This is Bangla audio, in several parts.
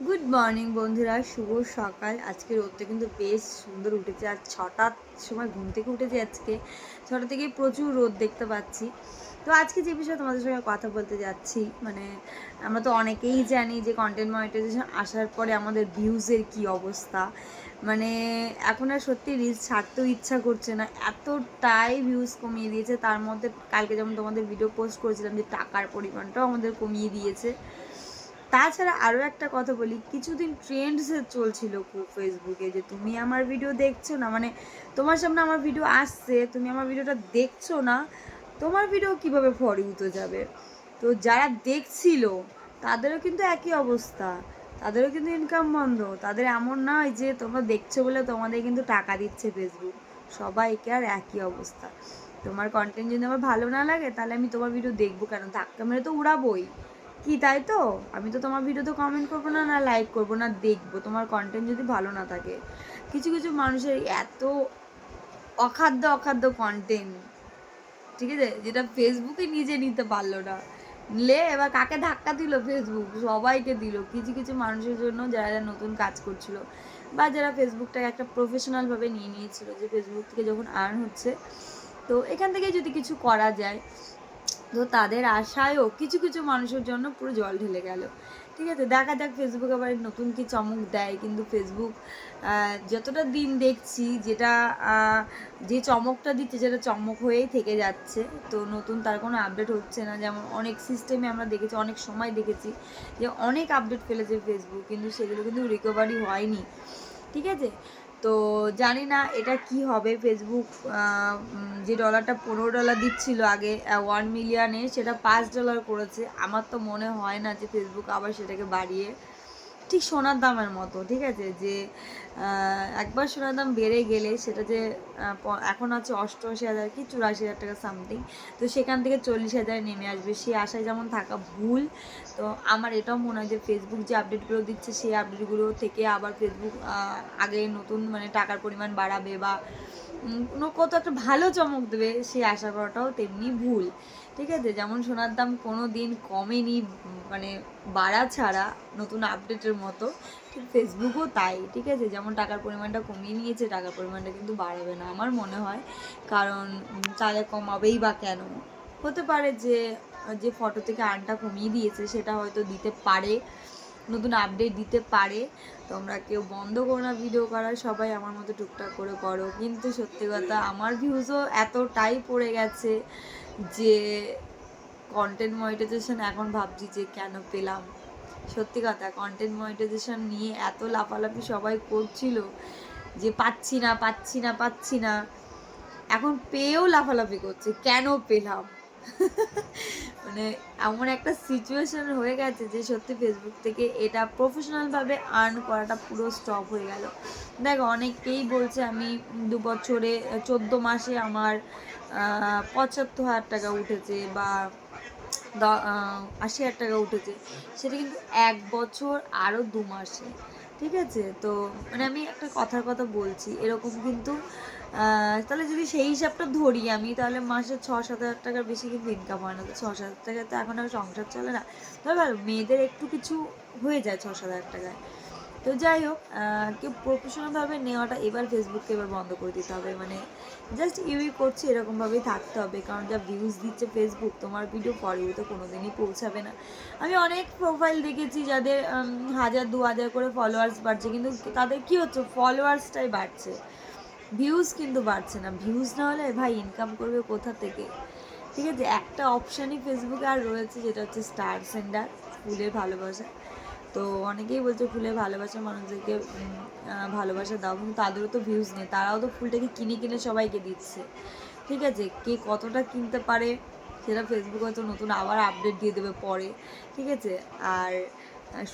গুড মর্নিং বন্ধুরা। শুভ সকাল। আজকে রোদটা কিন্তু বেশ সুন্দর উঠেছে। আর ছটার সময় ঘুম থেকে উঠেছে আজকে। ছটা থেকে প্রচুর রোদ দেখতে পাচ্ছি। তো আজকে যে বিষয়ে তোমাদের সঙ্গে কথা বলতে যাচ্ছি মানে আমরা তো অনেকেই জানি যে কন্টেন্ট মনিটাইজেশন আসার পরে আমাদের ভিউজের কি অবস্থা। মানে এখন আর সত্যি রিলস ছাড়তেও ইচ্ছা করছে না। এতটাই ভিউজ কমিয়ে দিয়েছে। তার মধ্যে কালকে যেমন তোমাদের ভিডিও পোস্ট করেছিলাম যে টাকার পরিমাণটাও আমাদের কমিয়ে দিয়েছে। তাছাড়া আরও একটা কথা বলি, কিছুদিন ট্রেন্ডস চলছিল খুব ফেসবুকে যে তুমি আমার ভিডিও দেখছ না মানে তোমার সামনে আমার ভিডিও আসছে, তুমি আমার ভিডিওটা দেখছ না, তোমার ভিডিও কীভাবে ফর ইউতে যাবে? তো যারা দেখছিল, তাদেরও কিন্তু একই অবস্থা, তাদেরও কিন্তু ইনকাম বন্ধ, তাদের এমন নয় যে তোমরা দেখছ বলে তোমাদের কিন্তু টাকা দিচ্ছে ফেসবুক সবাইকে আর একই অবস্থা। তোমার কন্টেন্ট যদি আমার ভালো না লাগে, তাহলে আমি তোমার ভিডিও দেখব কেন? ধাক্কা মেরে তো উড়াবোই। কি, তাই তো? আমি তো তোমার ভিডিওতে কমেন্ট করব না না লাইক করব না, দেখব। তোমার কন্টেন্ট যদি ভালো না থাকে। কিছু কিছু মানুষের এত অখাদ্য অখাদ্য কন্টেন্ট ঠিক আছে? যেটা ফেসবুকে নিজে নিতে পারল না। লে এবার কাকে ধাক্কা দিল ফেসবুক সবাইকে দিল। কিছু কিছু মানুষের জন্য যারা যারা নতুন কাজ করছিল বা যারা ফেসবুকটাকে একটা প্রফেশনালভাবে নিয়ে নিয়েছিল, যে ফেসবুক থেকে যখন আর্ন হচ্ছে, তো এখান থেকে যদি কিছু করা যায় তো তাদের আশায়ও কিছু কিছু মানুষের জন্য পুরো জল ঢেলে গেল। ঠিক আছে, দেখা যাক ফেসবুক আবার নতুন কি চমক দেয়। কিন্তু ফেসবুক যতটা দিন দেখছি যেটা যে চমকটা দিচ্ছে সেটা চমক হয়েই থেকে যাচ্ছে। তো নতুন তার কোনো আপডেট হচ্ছে না। যেমন অনেক সিস্টেমে আমরা দেখেছি, অনেক সময় দেখেছি যে অনেক আপডেট ফেলেছে ফেসবুক কিন্তু সেগুলো কিন্তু রিকভারি হয়নি। ঠিক আছে? তো জানি না এটা কি হবে ফেসবুক যে ডলারটা পনেরো ডলার দিচ্ছিল আগে ওয়ান মিলিয়নে সেটা পাঁচ ডলার করেছে। আমার তো মনে হয় না যে ফেসবুক আবার সেটাকে বাড়িয়ে ঠিক সোনার দামের মতো, ঠিক আছে? যে একবার সোনার দাম বেড়ে গেলে সেটা যে এখন আছে অষ্টআশি হাজার কি চুরাশি হাজার টাকা সামথিং তো সেখান থেকে চল্লিশ হাজার নেমে আসবে। সেই আশায় যেমন থাকা ভুল, তো আমার এটাও মনে হয় যে ফেসবুক যে আপডেটগুলো দিচ্ছে, সেই আপডেটগুলো থেকে আবার ফেসবুক আগে নতুন মানে টাকার পরিমাণ বাড়াবে বা কত একটা ভালো চমক দেবে সেই আশা করাটাও তেমনি ভুল। ঠিক আছে? যেমন সোনার দাম কোনো দিন কমেনি মানে বাড়া ছাড়া নতুন আপডেটের মতো। ঠিক ফেসবুকও তাই। ঠিক আছে? যেমন টাকার পরিমাণটা কমিয়ে নিয়েছে, টাকার পরিমাণটা কিন্তু বাড়াবে না আমার মনে হয়। কারণ তাহলে কমাবেই বা কেন? হতে পারে যে যে ফটো থেকে আনটা কমিয়ে দিয়েছে, সেটা হয়তো দিতে পারে। নতুন আপডেট দিতে পারে। তোমরা কেউ বন্ধ করো না ভিডিও করা, সবাই আমার মতো টুকটাক করে করো। কিন্তু সত্যি কথা, আমার ভিউজও এতটাই পড়ে গেছে যে কন্টেন্ট মনিটাইজেশন এখন ভাবছি যে কেন পেলাম। সত্যি কথা কন্টেন্ট মনিটাইজেশন নিয়ে এত লাফালাফি সবাই করছিল যে পাচ্ছি না পাচ্ছি না পাচ্ছি না। এখন পেয়েও লাফালাফি করছে, কেন পেলাম? মানে এমন একটা সিচুয়েশন হয়ে গেছে যে সত্যি ফেসবুক থেকে এটা প্রফেশনালভাবে আর্ন করাটা পুরো স্টপ হয়ে গেল। দেখ, অনেকেই বলছে আমি দু বছরে, চোদ্দ মাসে আমার পঁচাত্তর হাজার টাকা উঠেছে বা আশি হাজার টাকা উঠেছে। সেটা কিন্তু এক বছর আরও দু মাসে, ঠিক আছে? তো মানে আমি একটা কথার কথা বলছি, এরকম কিন্তু তাহলে যদি সেই হিসাবটা ধরি আমি, তাহলে মাসে ছ সাত হাজার টাকার বেশি কিন্তু ইনকাম হয় না। তো ছ সাত হাজার টাকা তো এখন আর সংসার চলে না। তবে মেয়েদের একটু কিছু হয়ে যায় ছ সাত হাজার টাকায়। তো যাই হোক কেউ প্রফেশনালভাবে নেওয়াটা এবার ফেসবুককে এবার বন্ধ করে দিতে হবে। মানে জাস্ট ইউই করছি, এরকমভাবেই থাকতে হবে। কারণ যা ভিউজ দিচ্ছে ফেসবুক তোমার ভিডিও পরেও তো কোনো দিনই পৌঁছাবে না। আমি অনেক প্রোফাইল দেখেছি যাদের হাজার, দু হাজার করে ফলোয়ার্স বাড়ছে। কিন্তু তাদের কি হচ্ছে ফলোয়ার্সটাই বাড়ছে। ভিউজ কিন্তু বাড়ছে না। ভিউজ না হলে ভাই ইনকাম করবে কোথা থেকে? ঠিক আছে, একটা অপশানই ফেসবুকে আর রয়েছে, যেটা হচ্ছে স্টার সেন্ডার ফুলের ভালোবাসা। তো অনেকেই বলছে ফুলের ভালোবাসা মানুষদেরকে ভালোবাসা দাও, কিন্তু তাদেরও তো ভিউজ নেই। তারাও তো ফুলটাকে কিনে কিনে সবাইকে দিচ্ছে। ঠিক আছে, কে কতটা কিনতে পারে সেটা ফেসবুক হয়তো নতুন আবার আপডেট দিয়ে দেবে পরে। ঠিক আছে, আর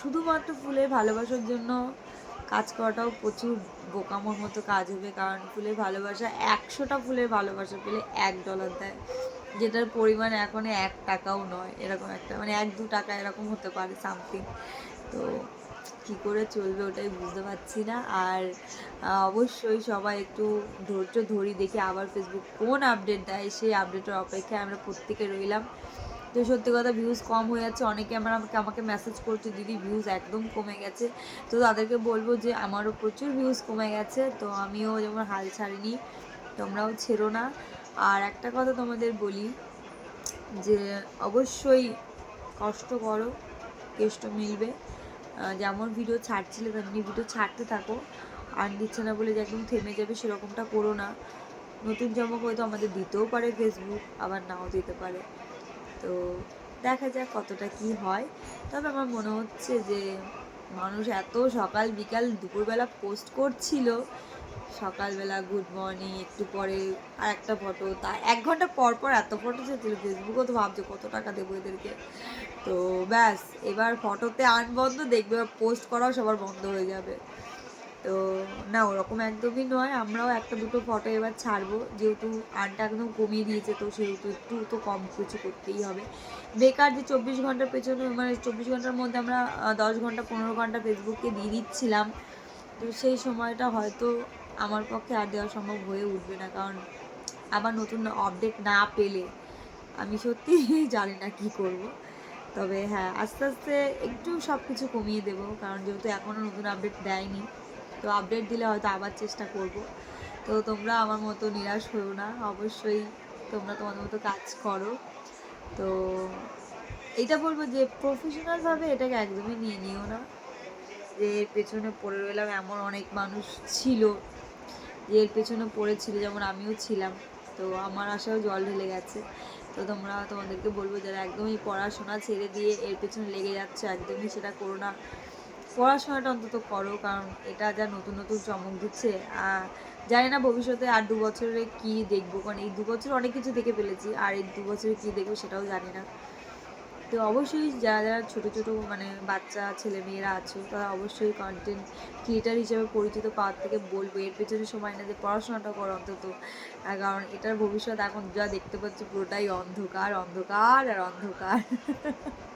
শুধুমাত্র ফুলের ভালোবাসার জন্য কাজ করাটাও প্রচুর বোকামোর মতো কাজ হবে, কারণ ফুলের ভালোবাসা একশোটা ফুলের ভালোবাসা পেলে এক ডলার দেয়, যেটার পরিমাণ এখন এক টাকাও নয়, এরকম একটা মানে এক দু টাকা এরকম হতে পারে সামথিং তো কি করে চলবে ওটাই বুঝতে পারছি না, আর অবশ্যই সবাই একটু ধৈর্য ধরি দেখি আবার ফেসবুক কোন আপডেট দেয়, সেই আপডেটের অপেক্ষায় আমরা প্রত্যেকে রইলাম। তো সত্যি কথা ভিউজ কম হয়ে যাচ্ছে। অনেকে আমার আমাকে আমাকে মেসেজ করছে, দিদি ভিউজ একদম কমে গেছে। তো তাদেরকে বলব যে, আমারও প্রচুর ভিউজ কমে গেছে, তো আমিও যেমন হাল ছাড়িনি, তোমরাও ছেড়ো না। আর একটা কথা তোমাদের বলি, যে অবশ্যই কষ্ট করো, কেষ্ট মিলবে। যেমন ভিডিও ছাড়ছিলে, তেমনি ভিডিও ছাড়তে থাকো। আর দিচ্ছে না বলে যে একদম থেমে যাবে, সেরকমটা করো না। নতুন চমক হয়তো আমাদের দিতেও পারে ফেসবুক আবার নাও দিতে পারে। তো দেখা যাক কতটা কি হয়। তবে আমার মনে হচ্ছে যে মানুষ এত সকাল বিকাল দুপুরবেলা পোস্ট করছিল, সকালবেলা গুড মর্নিং একটু পরে আর একটা ফটো তা এক ঘণ্টা পর পর এত ফটো ছিল ফেসবুকও তো ভাবছে কত টাকা দেবো এদেরকে। তো ব্যাস, এবার ফটোতে আন বন্ধ দেখবে পোস্ট করাও সবার বন্ধ হয়ে যাবে। তো না, ওরকম একদমই নয়। আমরাও একটা দুটো ফটো এবার ছাড়বো। যেহেতু আনটা একদম কমিয়ে দিয়েছে, তো সেহেতু একটু তো কম কিছু করতেই হবে। বেকার যে চব্বিশ ঘণ্টার পেছনে মানে চব্বিশ ঘণ্টার মধ্যে আমরা দশ ঘণ্টা, পনেরো ঘণ্টা ফেসবুককে দিয়ে দিচ্ছিলাম। তো সেই সময়টা হয়তো আমার পক্ষে আর দেওয়া সম্ভব হয়ে উঠবে না। কারণ আবার নতুন আপডেট না পেলে আমি সত্যি জানি না কি করব। তবে হ্যাঁ আস্তে আস্তে একটু সব কিছু কমিয়ে দেবো। কারণ যেহেতু এখনও নতুন আপডেট দেয়নি তো আপডেট দিলে হয়তো আবার চেষ্টা করব। তো তোমরা আমার মতো নিরাশ হয়েও না। অবশ্যই তোমরা তোমাদের মতো কাজ করো। তো এটা বলব যে প্রফেশনালভাবে এটাকে একদমই নিয়ে নিও না। যে এর পেছনে পড়ে রইলাম এমন অনেক মানুষ ছিল যে এর পেছনে পড়েছিল, যেমন আমিও ছিলাম। তো আমার আশাও জল ঢেলে গেছে। তো তোমরা তোমাদেরকে বলব যারা একদমই পড়াশোনা ছেড়ে দিয়ে এর পেছনে লেগে যাচ্ছে, একদমই সেটা করো না। পড়াশোনাটা অন্তত করো কারণ এটা যা নতুন নতুন চমক দিচ্ছে। আহ, জানি না ভবিষ্যতে আর দু বছরে কি দেখব কারণ এই দু বছর অনেক কিছু দেখে ফেলেছি আর এই দু বছরে কী দেখব সেটাও জানি না। তো অবশ্যই যারা যারা ছোটো ছোটো মানে বাচ্চা ছেলে মেয়েরা আছো তারা অবশ্যই কন্টেন্ট ক্রিয়েটার হিসেবে পরিচিত পাওয়ার থেকে বলব। এর পেছনে সময় না যে পড়াশোনাটা করো অন্তত। আর কারণ এটার ভবিষ্যৎ এখন যা দেখতে পাচ্ছি পুরোটাই অন্ধকার অন্ধকার আর অন্ধকার।